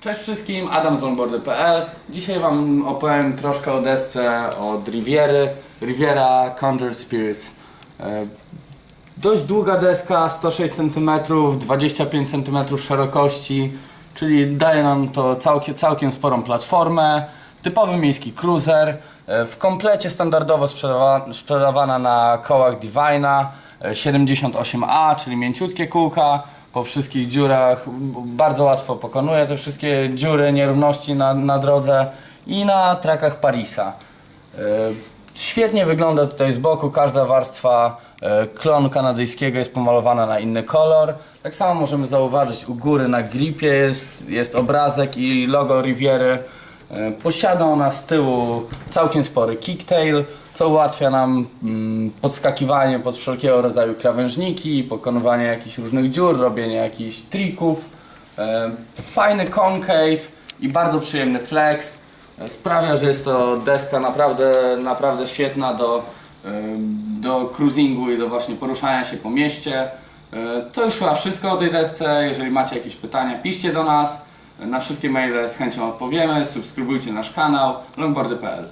Cześć wszystkim, Adam z longboardy.pl. Dzisiaj Wam opowiem troszkę o desce od Riviery, Riviera Conjured Spirits. E, Dość długa deska, 106 cm, 25 cm szerokości, czyli daje nam to całkiem, całkiem sporą platformę. Typowy miejski cruiser, e, w komplecie standardowo sprzedawa, sprzedawana na kołach Divina, e, 78A, czyli mięciutkie kółka, po wszystkich dziurach, bardzo łatwo pokonuje te wszystkie dziury, nierówności na, na drodze i na trakach Parisa. E, Świetnie wygląda tutaj z boku, każda warstwa e, klonu kanadyjskiego jest pomalowana na inny kolor. Tak samo możemy zauważyć u góry na gripie jest, jest obrazek i logo Riviery. E, Posiada ona z tyłu całkiem spory kicktail, co ułatwia nam mm, podskakiwanie pod wszelkiego rodzaju krawężniki, pokonywanie jakichś różnych dziur, robienie jakichś trików. E, Fajny concave i bardzo przyjemny flex. E, Sprawia, że jest to deska naprawdę, naprawdę świetna do, do cruisingu i do właśnie poruszania się po mieście. To już chyba wszystko o tej desce. Jeżeli macie jakieś pytania, piszcie do nas. Na wszystkie maile z chęcią odpowiemy. Subskrybujcie nasz kanał longboardy.pl